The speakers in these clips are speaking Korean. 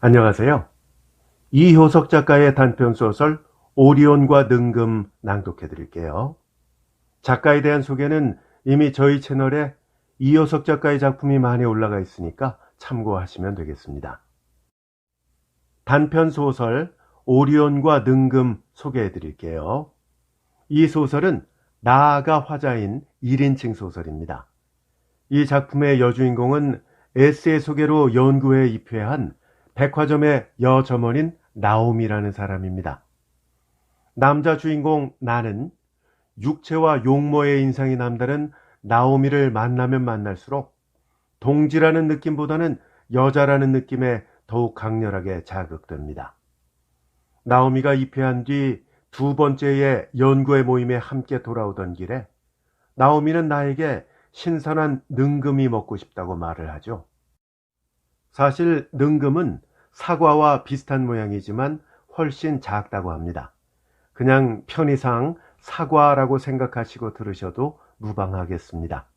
안녕하세요. 이효석 작가의 단편소설 오리온과 능금 낭독해 드릴게요. 작가에 대한 소개는 이미 저희 채널에 이효석 작가의 작품이 많이 올라가 있으니까 참고하시면 되겠습니다. 단편소설 오리온과 능금 소개해 드릴게요. 이 소설은 나아가 화자인 1인칭 소설입니다. 이 작품의 여주인공은 에세이 소개로 연구에 입회한 백화점의 여점원인 나옴이라는 사람입니다. 남자 주인공 나는 육체와 용모의 인상이 남다른 나오미를 만나면 만날수록 동지라는 느낌보다는 여자라는 느낌에 더욱 강렬하게 자극됩니다. 나오미가 입회한 뒤 두 번째의 연구의 모임에 함께 돌아오던 길에 나오미는 나에게 신선한 능금이 먹고 싶다고 말을 하죠. 사실 능금은 사과와 비슷한 모양이지만 훨씬 작다고 합니다. 그냥 편의상 사과라고 생각하시고 들으셔도 무방하겠습니다.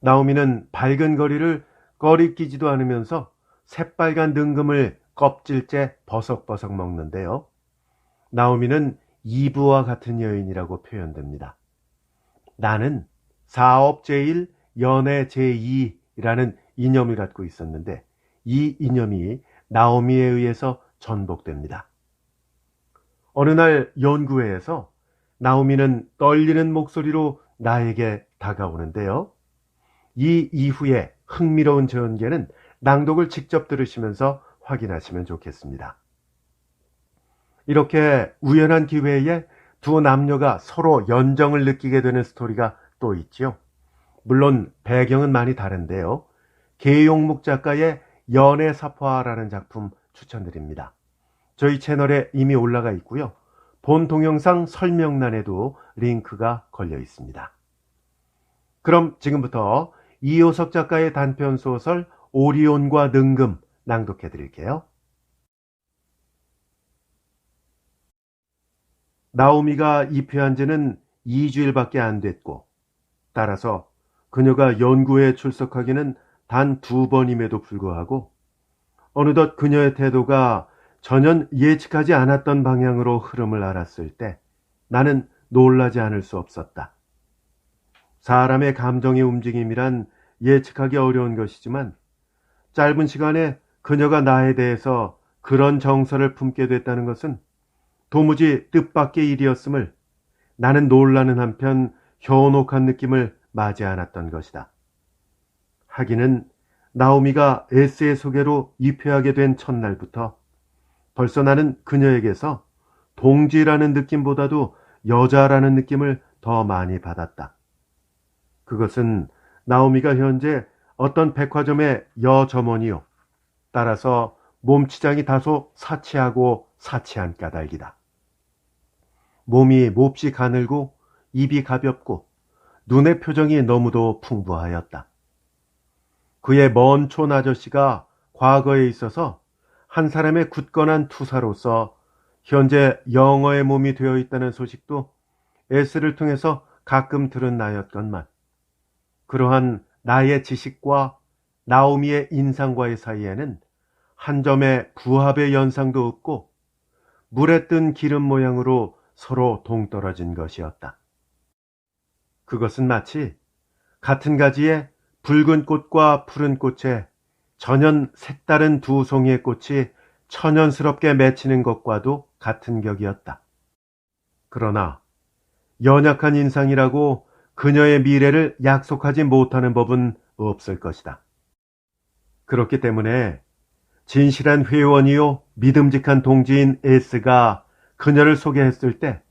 나오미는 밝은 거리를 꺼리끼지도 않으면서 새빨간 능금을 껍질째 버석버석 먹는데요. 나오미는 이브와 같은 여인이라고 표현됩니다. 나는 사업 제1, 연애 제2라는 이념을 갖고 있었는데 이 이념이 나오미에 의해서 전복됩니다. 어느 날 연구회에서 나오미는 떨리는 목소리로 나에게 다가오는데요. 이 이후에 흥미로운 전개는 낭독을 직접 들으시면서 확인하시면 좋겠습니다. 이렇게 우연한 기회에 두 남녀가 서로 연정을 느끼게 되는 스토리가 또 있죠. 물론 배경은 많이 다른데요. 계용묵 작가의 연애 사파라는 작품 추천드립니다. 저희 채널에 이미 올라가 있고요. 본 동영상 설명란에도 링크가 걸려 있습니다. 그럼 지금부터 이효석 작가의 단편 소설 오리온과 능금 낭독해 드릴게요. 나오미가 입회한 지는 2주일밖에 안 됐고 따라서 그녀가 연구에 출석하기는 단 두 번임에도 불구하고 어느덧 그녀의 태도가 전혀 예측하지 않았던 방향으로 흐름을 알았을 때 나는 놀라지 않을 수 없었다. 사람의 감정의 움직임이란 예측하기 어려운 것이지만 짧은 시간에 그녀가 나에 대해서 그런 정서를 품게 됐다는 것은 도무지 뜻밖의 일이었음을 나는 놀라는 한편 현혹한 느낌을 맞이 않았던 것이다. 하기는 나오미가 에스의 소개로 입회하게 된 첫날부터 벌써 나는 그녀에게서 동지라는 느낌보다도 여자라는 느낌을 더 많이 받았다. 그것은 나오미가 현재 어떤 백화점의 여점원이요. 따라서 몸치장이 다소 사치하고 사치한 까닭이다. 몸이 몹시 가늘고 입이 가볍고 눈의 표정이 너무도 풍부하였다. 그의 먼 촌 아저씨가 과거에 있어서 한 사람의 굳건한 투사로서 현재 영어의 몸이 되어 있다는 소식도 S를 통해서 가끔 들은 나였건만 그러한 나의 지식과 나오미의 인상과의 사이에는 한 점의 부합의 연상도 없고 물에 뜬 기름 모양으로 서로 동떨어진 것이었다. 그것은 마치 같은 가지에 붉은 꽃과 푸른 꽃에 전혀 색다른 두 송이의 꽃이 천연스럽게 맺히는 것과도 같은 격이었다. 그러나 연약한 인상이라고 그녀의 미래를 약속하지 못하는 법은 없을 것이다. 그렇기 때문에 진실한 회원이요 믿음직한 동지인 에스가 그녀를 소개했을 때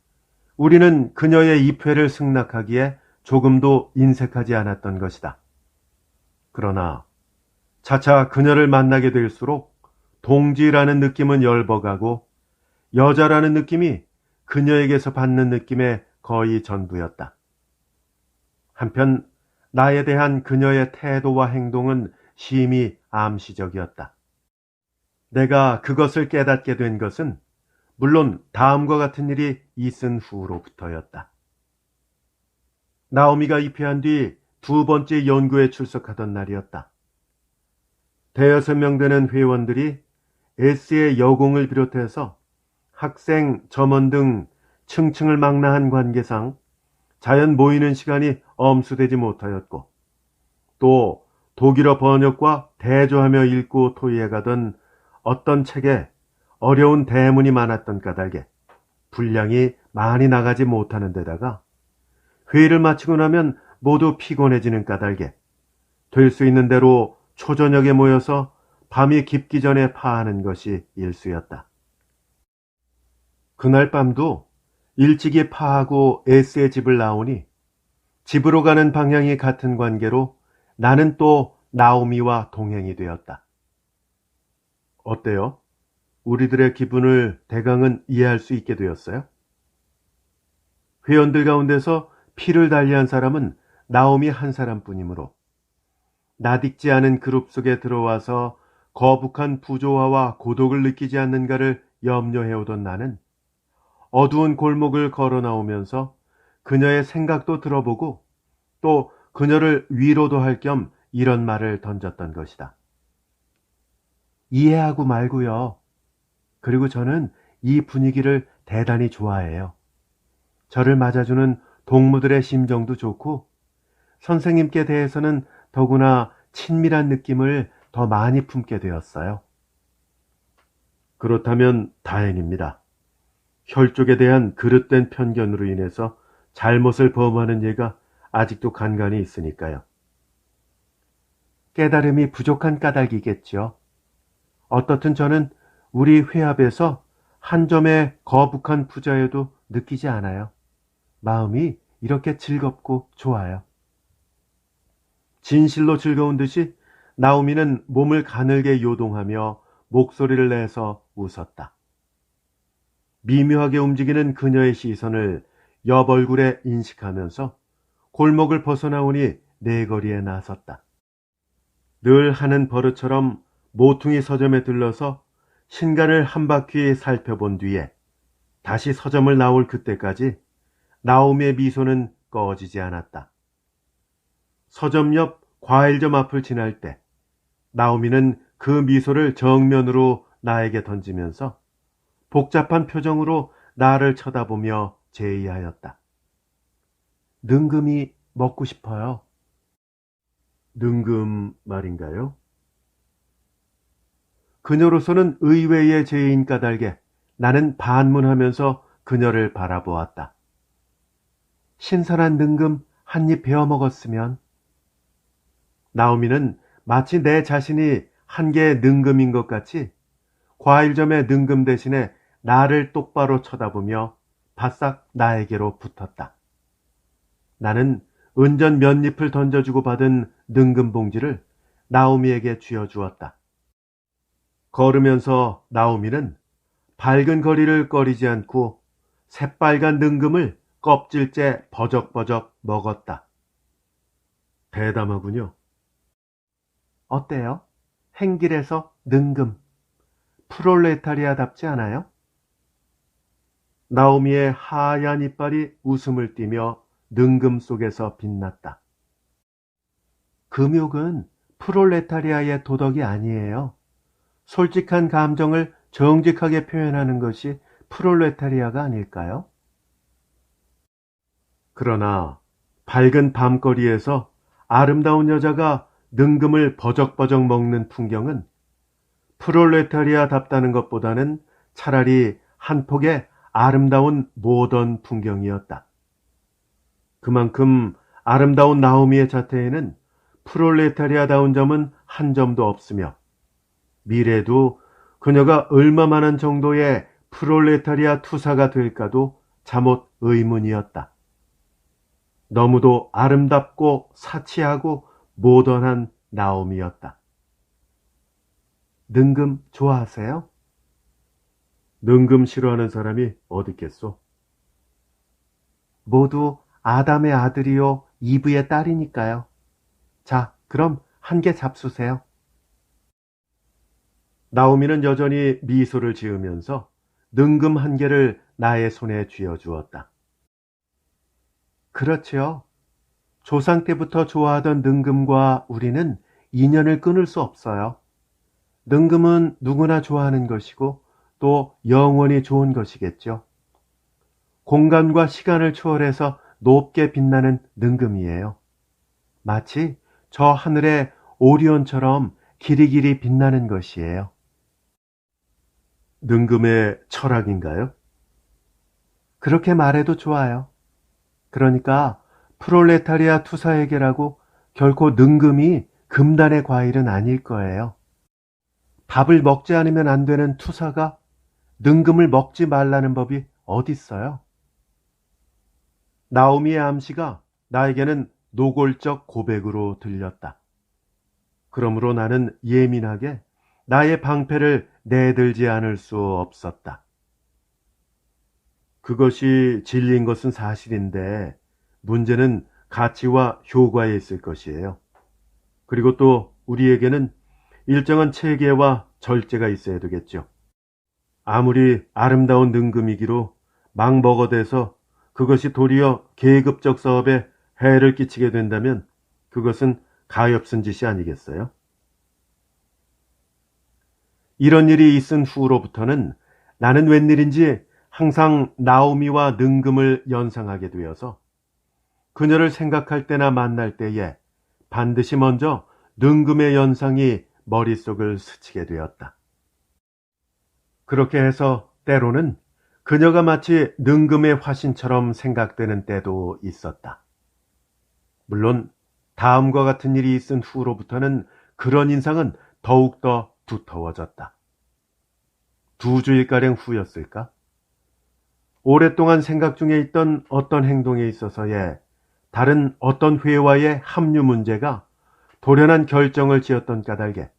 우리는 그녀의 입회를 승낙하기에 조금도 인색하지 않았던 것이다. 그러나 차차 그녀를 만나게 될수록 동지라는 느낌은 열버가고 여자라는 느낌이 그녀에게서 받는 느낌의 거의 전부였다. 한편 나에 대한 그녀의 태도와 행동은 심히 암시적이었다. 내가 그것을 깨닫게 된 것은 물론 다음과 같은 일이 있은 후로부터였다. 나오미가 입회한 뒤 두 번째 연구에 출석하던 날이었다. 대여섯 명 되는 회원들이 S의 여공을 비롯해서 학생, 점원 등 층층을 망라한 관계상 자연 모이는 시간이 엄수되지 못하였고 또 독일어 번역과 대조하며 읽고 토의해가던 어떤 책에 어려운 대문이 많았던 까닭에 분량이 많이 나가지 못하는 데다가 회의를 마치고 나면 모두 피곤해지는 까닭에 될 수 있는 대로 초저녁에 모여서 밤이 깊기 전에 파하는 것이 일수였다. 그날 밤도 일찍이 파하고 에스의 집을 나오니 집으로 가는 방향이 같은 관계로 나는 또 나오미와 동행이 되었다. 어때요? 우리들의 기분을 대강은 이해할 수 있게 되었어요? 회원들 가운데서 피를 달리한 사람은 나오미 한 사람뿐이므로 나딕지 않은 그룹 속에 들어와서 거북한 부조화와 고독을 느끼지 않는가를 염려해오던 나는 어두운 골목을 걸어 나오면서 그녀의 생각도 들어보고 또 그녀를 위로도 할 겸 이런 말을 던졌던 것이다. 이해하고 말고요. 그리고 저는 이 분위기를 대단히 좋아해요. 저를 맞아주는 동무들의 심정도 좋고 선생님께 대해서는 더구나 친밀한 느낌을 더 많이 품게 되었어요. 그렇다면 다행입니다. 혈족에 대한 그릇된 편견으로 인해서 잘못을 범하는 예가 아직도 간간히 있으니까요. 깨달음이 부족한 까닭이겠죠. 어떻든 저는 우리 회합에서 한 점의 거북한 부자여도 느끼지 않아요. 마음이 이렇게 즐겁고 좋아요. 진실로 즐거운 듯이 나오미는 몸을 가늘게 요동하며 목소리를 내서 웃었다. 미묘하게 움직이는 그녀의 시선을 옆 얼굴에 인식하면서 골목을 벗어나오니 내거리에 나섰다. 늘 하는 버릇처럼 모퉁이 서점에 들러서 신간을 한 바퀴 살펴본 뒤에 다시 서점을 나올 그때까지 나오미의 미소는 꺼지지 않았다. 서점 옆 과일점 앞을 지날 때 나오미는 그 미소를 정면으로 나에게 던지면서 복잡한 표정으로 나를 쳐다보며 제의하였다. 능금이 먹고 싶어요. 능금 말인가요? 그녀로서는 의외의 죄인 까닭에 나는 반문하면서 그녀를 바라보았다. 신선한 능금 한 입 베어 먹었으면 나오미는 마치 내 자신이 한 개의 능금인 것 같이 과일점의 능금 대신에 나를 똑바로 쳐다보며 바싹 나에게로 붙었다. 나는 은전 몇 잎을 던져주고 받은 능금 봉지를 나오미에게 쥐어주었다. 걸으면서 나오미는 밝은 거리를 꺼리지 않고 새빨간 능금을 껍질째 버적버적 먹었다. 대담하군요. 어때요? 행길에서 능금. 프롤레타리아답지 않아요? 나오미의 하얀 이빨이 웃음을 띠며 능금 속에서 빛났다. 금욕은 프롤레타리아의 도덕이 아니에요. 솔직한 감정을 정직하게 표현하는 것이 프롤레타리아가 아닐까요? 그러나 밝은 밤거리에서 아름다운 여자가 능금을 버적버적 먹는 풍경은 프롤레타리아답다는 것보다는 차라리 한 폭의 아름다운 모던 풍경이었다. 그만큼 아름다운 나오미의 자태에는 프롤레타리아다운 점은 한 점도 없으며 미래도 그녀가 얼마만한 정도의 프롤레타리아 투사가 될까도 잠옷 의문이었다. 너무도 아름답고 사치하고 모던한 나옴이었다. 능금 좋아하세요? 능금 싫어하는 사람이 어디 있겠소? 모두 아담의 아들이요 이브의 딸이니까요. 자, 그럼 한 개 잡수세요. 나오미는 여전히 미소를 지으면서 능금 한 개를 나의 손에 쥐어 주었다. 그렇지요. 조상 때부터 좋아하던 능금과 우리는 인연을 끊을 수 없어요. 능금은 누구나 좋아하는 것이고 또 영원히 좋은 것이겠죠. 공간과 시간을 초월해서 높게 빛나는 능금이에요. 마치 저 하늘의 오리온처럼 길이길이 빛나는 것이에요. 능금의 철학인가요? 그렇게 말해도 좋아요. 그러니까 프롤레타리아 투사에게라고 결코 능금이 금단의 과일은 아닐 거예요. 밥을 먹지 않으면 안 되는 투사가 능금을 먹지 말라는 법이 어딨어요? 나오미의 암시가 나에게는 노골적 고백으로 들렸다. 그러므로 나는 예민하게 나의 방패를 내들지 않을 수 없었다. 그것이 진리인 것은 사실인데 문제는 가치와 효과에 있을 것이에요. 그리고 또 우리에게는 일정한 체계와 절제가 있어야 되겠죠. 아무리 아름다운 능금이기로 망버거돼서 그것이 도리어 계급적 사업에 해를 끼치게 된다면 그것은 가엾은 짓이 아니겠어요? 이런 일이 있은 후로부터는 나는 웬일인지 항상 나오미와 능금을 연상하게 되어서 그녀를 생각할 때나 만날 때에 반드시 먼저 능금의 연상이 머릿속을 스치게 되었다. 그렇게 해서 때로는 그녀가 마치 능금의 화신처럼 생각되는 때도 있었다. 물론 다음과 같은 일이 있은 후로부터는 그런 인상은 더욱더 두터워졌다. 두 주일가량 후였을까? 오랫동안 생각 중에 있던 어떤 행동에 있어서의 다른 어떤 회화의 합류 문제가 돌연한 결정을 지었던 까닭에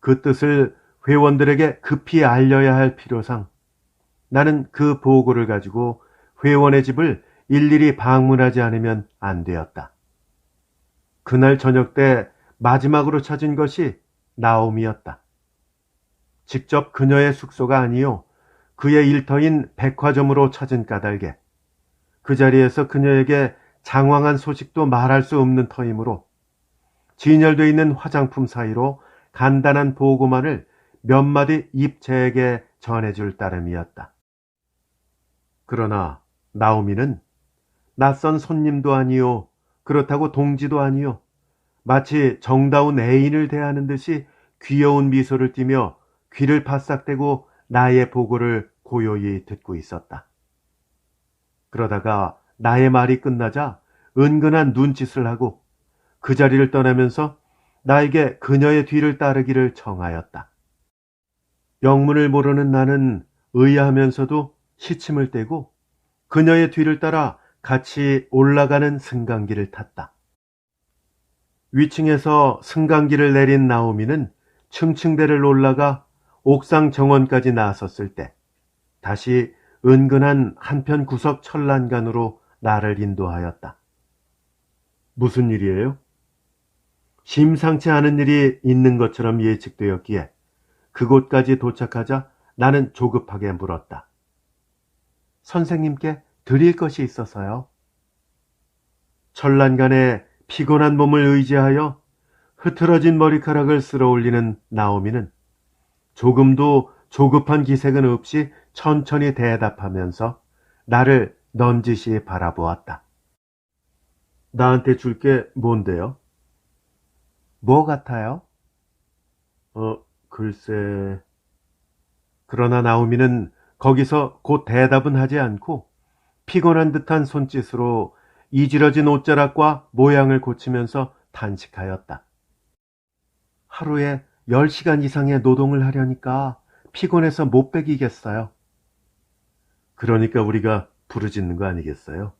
그 뜻을 회원들에게 급히 알려야 할 필요상 나는 그 보고를 가지고 회원의 집을 일일이 방문하지 않으면 안 되었다. 그날 저녁 때 마지막으로 찾은 것이 나옴이었다. 직접 그녀의 숙소가 아니요 그의 일터인 백화점으로 찾은 까닭에 그 자리에서 그녀에게 장황한 소식도 말할 수 없는 터이므로 진열되어 있는 화장품 사이로 간단한 보고만을 몇 마디 입체에게 전해줄 따름이었다. 그러나 나오미는 낯선 손님도 아니요 그렇다고 동지도 아니요 마치 정다운 애인을 대하는 듯이 귀여운 미소를 띠며 귀를 바싹대고 나의 보고를 고요히 듣고 있었다. 그러다가 나의 말이 끝나자 은근한 눈짓을 하고 그 자리를 떠나면서 나에게 그녀의 뒤를 따르기를 청하였다. 영문을 모르는 나는 의아하면서도 시침을 떼고 그녀의 뒤를 따라 같이 올라가는 승강기를 탔다. 위층에서 승강기를 내린 나오미는 층층대를 올라가 옥상 정원까지 나섰을 때 다시 은근한 한편 구석 철란간으로 나를 인도하였다. 무슨 일이에요? 심상치 않은 일이 있는 것처럼 예측되었기에 그곳까지 도착하자 나는 조급하게 물었다. 선생님께 드릴 것이 있어서요. 철란간에 피곤한 몸을 의지하여 흐트러진 머리카락을 쓸어 올리는 나오미는 조금도 조급한 기색은 없이 천천히 대답하면서 나를 넌지시 바라보았다. 나한테 줄 게 뭔데요? 뭐 같아요? 어, 글쎄. 그러나 나오미는 거기서 곧 대답은 하지 않고 피곤한 듯한 손짓으로 이지러진 옷자락과 모양을 고치면서 단식하였다. 하루에 10시간 이상의 노동을 하려니까 피곤해서 못 베기겠어요. 그러니까 우리가 부르짖는 거 아니겠어요?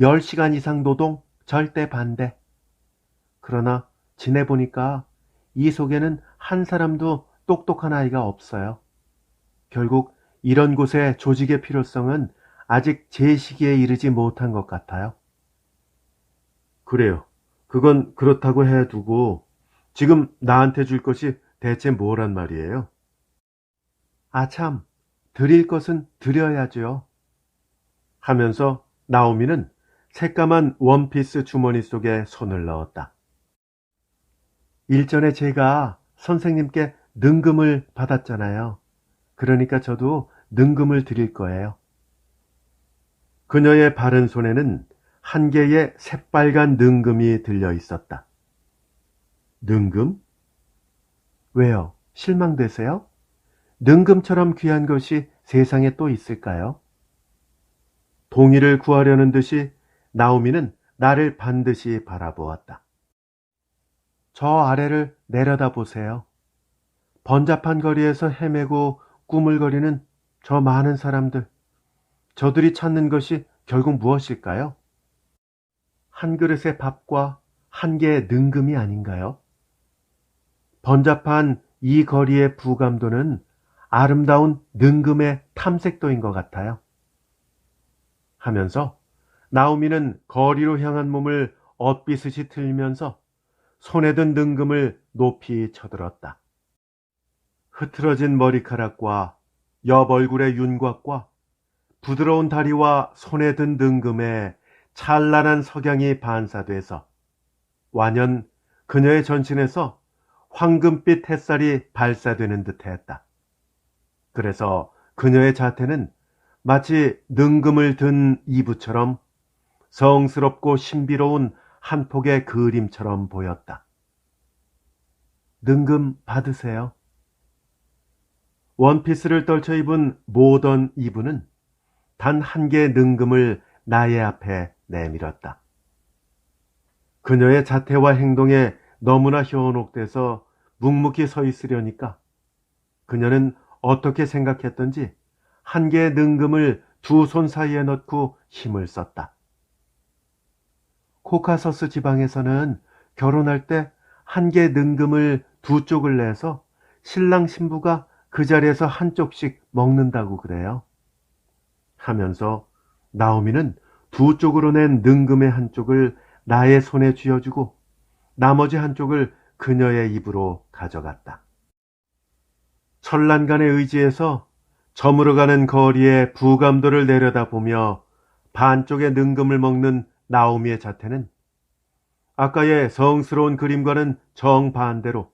10시간 이상 노동 절대 반대. 그러나 지내보니까 이 속에는 한 사람도 똑똑한 아이가 없어요. 결국 이런 곳에 조직의 필요성은 아직 제 시기에 이르지 못한 것 같아요. 그래요. 그건 그렇다고 해두고 지금 나한테 줄 것이 대체 뭐란 말이에요? 아 참, 드릴 것은 드려야죠. 하면서 나오미는 새까만 원피스 주머니 속에 손을 넣었다. 일전에 제가 선생님께 능금을 받았잖아요. 그러니까 저도 능금을 드릴 거예요. 그녀의 바른 손에는 한 개의 새빨간 능금이 들려 있었다. 능금? 왜요? 실망되세요? 능금처럼 귀한 것이 세상에 또 있을까요? 동의를 구하려는 듯이 나오미는 나를 반드시 바라보았다. 저 아래를 내려다 보세요. 번잡한 거리에서 헤매고 꾸물거리는 저 많은 사람들. 저들이 찾는 것이 결국 무엇일까요? 한 그릇의 밥과 한 개의 능금이 아닌가요? 번잡한 이 거리의 부감도는 아름다운 능금의 탐색도인 것 같아요. 하면서 나오미는 거리로 향한 몸을 엇비스시 틀면서 손에 든 능금을 높이 쳐들었다. 흐트러진 머리카락과 옆 얼굴의 윤곽과 부드러운 다리와 손에 든 능금에 찬란한 석양이 반사돼서 완연 그녀의 전신에서 황금빛 햇살이 발사되는 듯 했다. 그래서 그녀의 자태는 마치 능금을 든 이부처럼 성스럽고 신비로운 한 폭의 그림처럼 보였다. 능금 받으세요. 원피스를 떨쳐 입은 모던 이브는 단 한 개의 능금을 나의 앞에 내밀었다. 그녀의 자태와 행동에 너무나 현혹돼서 묵묵히 서 있으려니까 그녀는 어떻게 생각했던지 한 개의 능금을 두 손 사이에 넣고 힘을 썼다. 코카서스 지방에서는 결혼할 때 한 개의 능금을 두 쪽을 내서 신랑 신부가 그 자리에서 한쪽씩 먹는다고 그래요. 하면서 나오미는 두 쪽으로 낸 능금의 한쪽을 나의 손에 쥐어주고 나머지 한쪽을 그녀의 입으로 가져갔다. 천란간의 의지에서 저물어가는 거리의 부감도를 내려다보며 반쪽의 능금을 먹는 나오미의 자태는 아까의 성스러운 그림과는 정반대로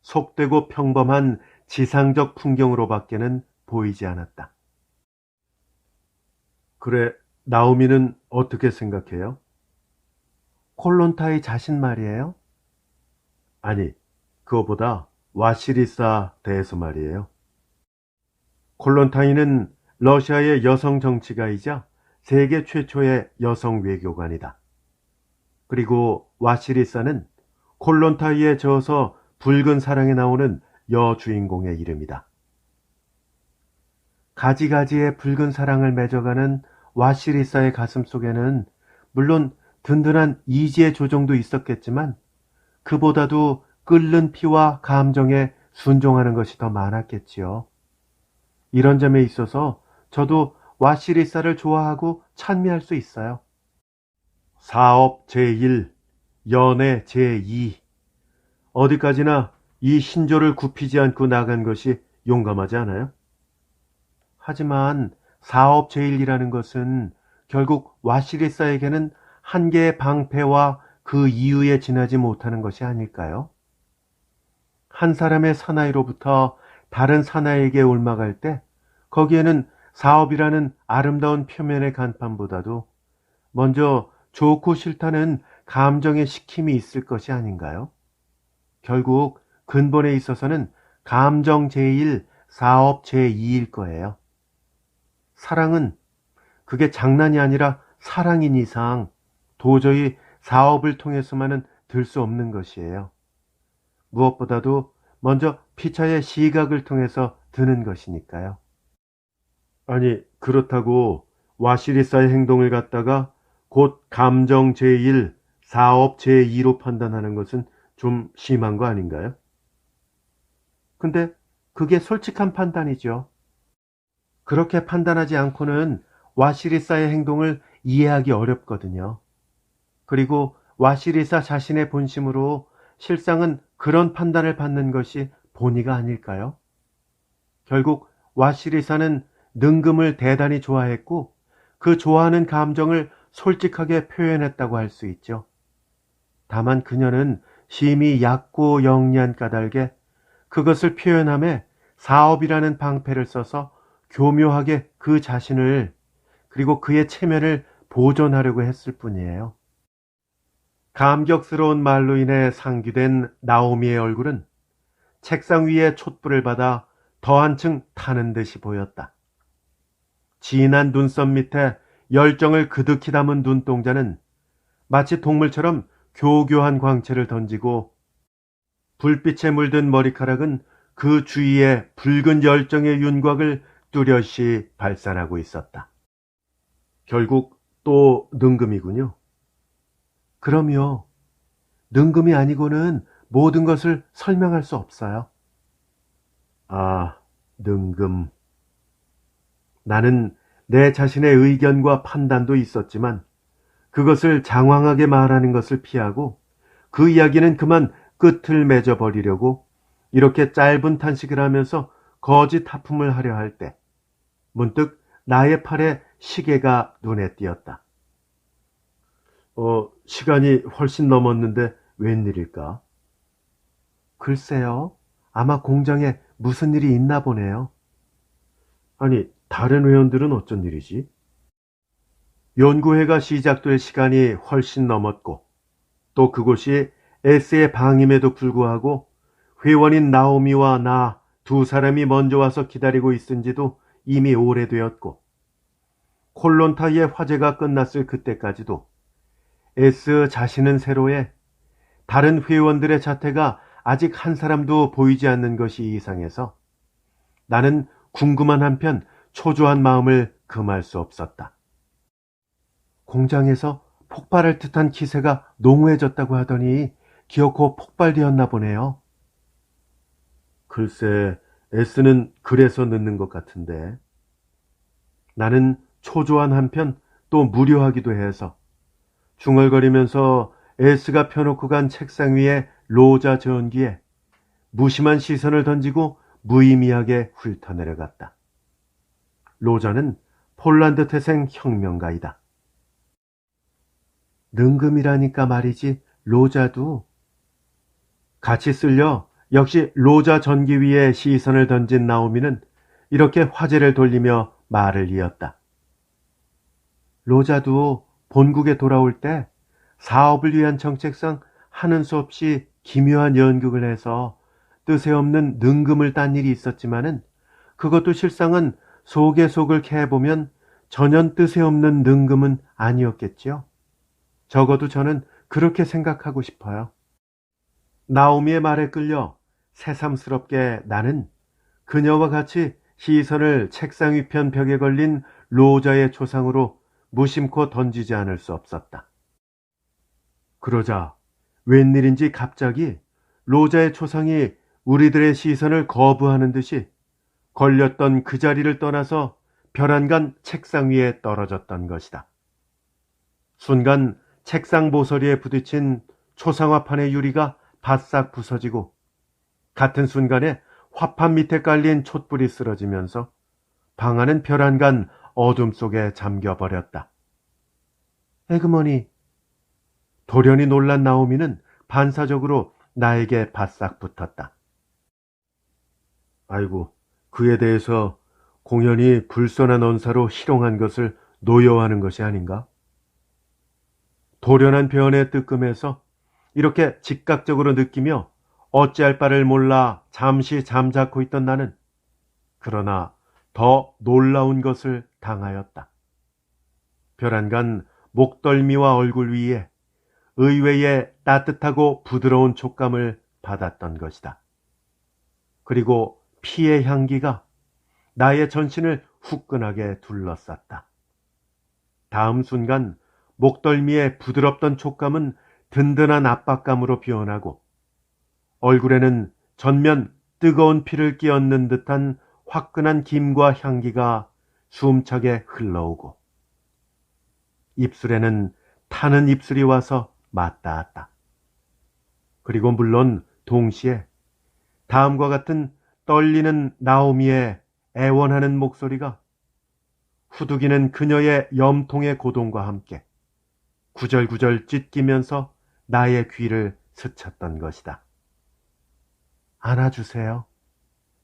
속되고 평범한 지상적 풍경으로밖에는 보이지 않았다. 그래, 나오미는 어떻게 생각해요? 콜론타이 자신 말이에요? 아니, 그거보다 와시리사 대해서 말이에요. 콜론타인은 러시아의 여성 정치가이자 세계 최초의 여성 외교관이다. 그리고 와시리사는 콜론타이에 저어서 붉은 사랑에 나오는 여주인공의 이름이다. 가지가지의 붉은 사랑을 맺어가는 와시리사의 가슴 속에는 물론 든든한 이지의 조정도 있었겠지만 그보다도 끓는 피와 감정에 순종하는 것이 더 많았겠지요. 이런 점에 있어서 저도 와시리사를 좋아하고 찬미할 수 있어요. 사업 제1, 연애 제2. 어디까지나 이 신조를 굽히지 않고 나간 것이 용감하지 않아요? 하지만 사업 제1이라는 것은 결국 와시리사에게는 한계의 방패와 그 이유에 지나지 못하는 것이 아닐까요? 한 사람의 사나이로부터 다른 사나이에게 올마갈 때 거기에는 사업이라는 아름다운 표면의 간판보다도 먼저 좋고 싫다는 감정의 식힘이 있을 것이 아닌가요? 결국 근본에 있어서는 감정 제1, 사업 제2일 거예요. 사랑은 그게 장난이 아니라 사랑인 이상 도저히 사업을 통해서만은 들 수 없는 것이에요. 무엇보다도 먼저 피차의 시각을 통해서 드는 것이니까요. 아니, 그렇다고 와시리사의 행동을 갖다가 곧 감정 제1, 사업 제2로 판단하는 것은 좀 심한 거 아닌가요? 근데 그게 솔직한 판단이죠. 그렇게 판단하지 않고는 와시리사의 행동을 이해하기 어렵거든요. 그리고 와시리사 자신의 본심으로 실상은 그런 판단을 받는 것이 본의가 아닐까요? 결국 와시리사는 능금을 대단히 좋아했고 그 좋아하는 감정을 솔직하게 표현했다고 할 수 있죠. 다만 그녀는 심히 얕고 영리한 까닭에 그것을 표현함에 사업이라는 방패를 써서 교묘하게 그 자신을 그리고 그의 체면을 보존하려고 했을 뿐이에요. 감격스러운 말로 인해 상기된 나오미의 얼굴은 책상 위에 촛불을 받아 더 한층 타는 듯이 보였다. 진한 눈썹 밑에 열정을 그득히 담은 눈동자는 마치 동물처럼 교교한 광채를 던지고 불빛에 물든 머리카락은 그 주위에 붉은 열정의 윤곽을 뚜렷이 발산하고 있었다. 결국 또 능금이군요. 그럼요. 능금이 아니고는 모든 것을 설명할 수 없어요. 아, 능금. 나는 내 자신의 의견과 판단도 있었지만 그것을 장황하게 말하는 것을 피하고 그 이야기는 그만 끝을 맺어버리려고 이렇게 짧은 탄식을 하면서 거짓 하품을 하려 할 때 문득 나의 팔에 시계가 눈에 띄었다. 어, 시간이 훨씬 넘었는데 웬일일까? 글쎄요. 아마 공장에 무슨 일이 있나 보네요. 아니, 다른 회원들은 어쩐 일이지? 연구회가 시작될 시간이 훨씬 넘었고, 또 그곳이 S의 방임에도 불구하고 회원인 나오미와 나 두 사람이 먼저 와서 기다리고 있은 지도 이미 오래되었고, 콜론타의 화재가 끝났을 그때까지도 S 자신은 새로에 다른 회원들의 자태가 아직 한 사람도 보이지 않는 것이 이상해서 나는 궁금한 한편 초조한 마음을 금할 수 없었다. 공장에서 폭발할 듯한 기세가 농후해졌다고 하더니 기어코 폭발되었나 보네요. 글쎄, S는 그래서 늦는 것 같은데. 나는 초조한 한편 또 무료하기도 해서 중얼거리면서 S가 펴놓고 간 책상 위에 로자 전기에 무심한 시선을 던지고 무의미하게 훑어내려갔다. 로자는 폴란드 태생 혁명가이다. 능금이라니까 말이지 로자도 같이 쓸려 역시 로자 전기 위에 시선을 던진 나오미는 이렇게 화제를 돌리며 말을 이었다. 로자도 본국에 돌아올 때 사업을 위한 정책상 하는 수 없이 기묘한 연극을 해서 뜻에 없는 능금을 딴 일이 있었지만은 그것도 실상은 속에 속을 캐보면 전혀 뜻에 없는 능금은 아니었겠지요. 적어도 저는 그렇게 생각하고 싶어요. 나오미의 말에 끌려 새삼스럽게 나는 그녀와 같이 시선을 책상 위편 벽에 걸린 로자의 초상으로 무심코 던지지 않을 수 없었다. 그러자 웬일인지 갑자기 로자의 초상이 우리들의 시선을 거부하는 듯이 걸렸던 그 자리를 떠나서 벼란간 책상 위에 떨어졌던 것이다. 순간 책상 모서리에 부딪힌 초상화판의 유리가 바싹 부서지고 같은 순간에 화판 밑에 깔린 촛불이 쓰러지면서 방 안은 벼란간 어둠 속에 잠겨버렸다. 에그머니, 돌연히 놀란 나오미는 반사적으로 나에게 바싹 붙었다. 아이고, 그에 대해서 공연히 불선한 언사로 희롱한 것을 노여워하는 것이 아닌가? 돌연한 표현에 뜨끔해서 이렇게 즉각적으로 느끼며 어찌할 바를 몰라 잠시 잠자코 있던 나는 그러나 더 놀라운 것을 당하였다. 벼란간 목덜미와 얼굴 위에 의외의 따뜻하고 부드러운 촉감을 받았던 것이다. 그리고 피의 향기가 나의 전신을 후끈하게 둘러쌌다. 다음 순간 목덜미의 부드럽던 촉감은 든든한 압박감으로 변하고 얼굴에는 전면 뜨거운 피를 끼얹는 듯한 화끈한 김과 향기가 숨차게 흘러오고 입술에는 타는 입술이 와서 맞닿았다. 그리고 물론 동시에 다음과 같은 떨리는 나오미의 애원하는 목소리가 후두기는 그녀의 염통의 고동과 함께 구절구절 찢기면서 나의 귀를 스쳤던 것이다. 안아주세요.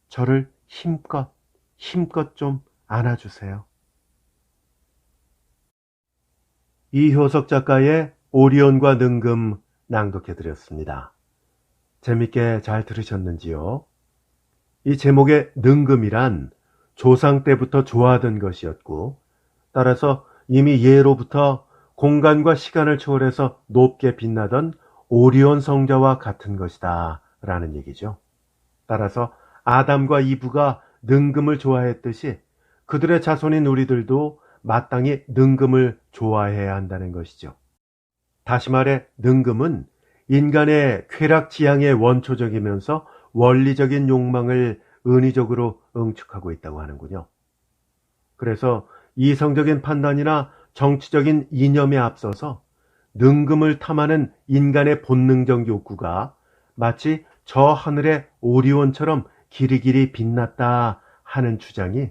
저를 힘껏, 힘껏 좀 안아주세요. 이효석 작가의 오리온과 능금 낭독해드렸습니다. 재밌게 잘 들으셨는지요? 이 제목의 능금이란 조상 때부터 좋아하던 것이었고, 따라서 이미 예로부터 공간과 시간을 초월해서 높게 빛나던 오리온 성자와 같은 것이다. 라는 얘기죠. 따라서 아담과 이브가 능금을 좋아했듯이 그들의 자손인 우리들도 마땅히 능금을 좋아해야 한다는 것이죠. 다시 말해 능금은 인간의 쾌락 지향의 원초적이면서 원리적인 욕망을 은의적으로 응축하고 있다고 하는군요. 그래서 이성적인 판단이나 정치적인 이념에 앞서서 능금을 탐하는 인간의 본능적 욕구가 마치 저 하늘의 오리온처럼 길이길이 빛났다 하는 주장이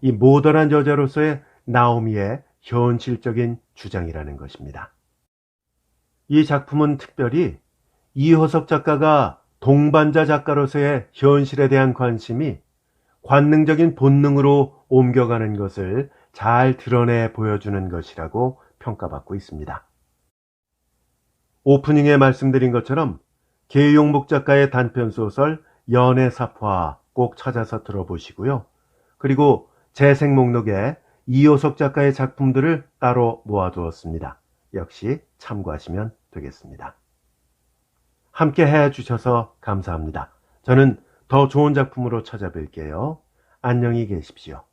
이 모던한 여자로서의 나오미의 현실적인 주장이라는 것입니다. 이 작품은 특별히 이호석 작가가 동반자 작가로서의 현실에 대한 관심이 관능적인 본능으로 옮겨가는 것을 잘 드러내 보여주는 것이라고 평가받고 있습니다. 오프닝에 말씀드린 것처럼 계용목 작가의 단편 소설 연애사파 꼭 찾아서 들어보시고요. 그리고 재생 목록에 이호석 작가의 작품들을 따로 모아두었습니다. 역시 참고하시면 되겠습니다. 함께 해주셔서 감사합니다. 저는 더 좋은 작품으로 찾아뵐게요. 안녕히 계십시오.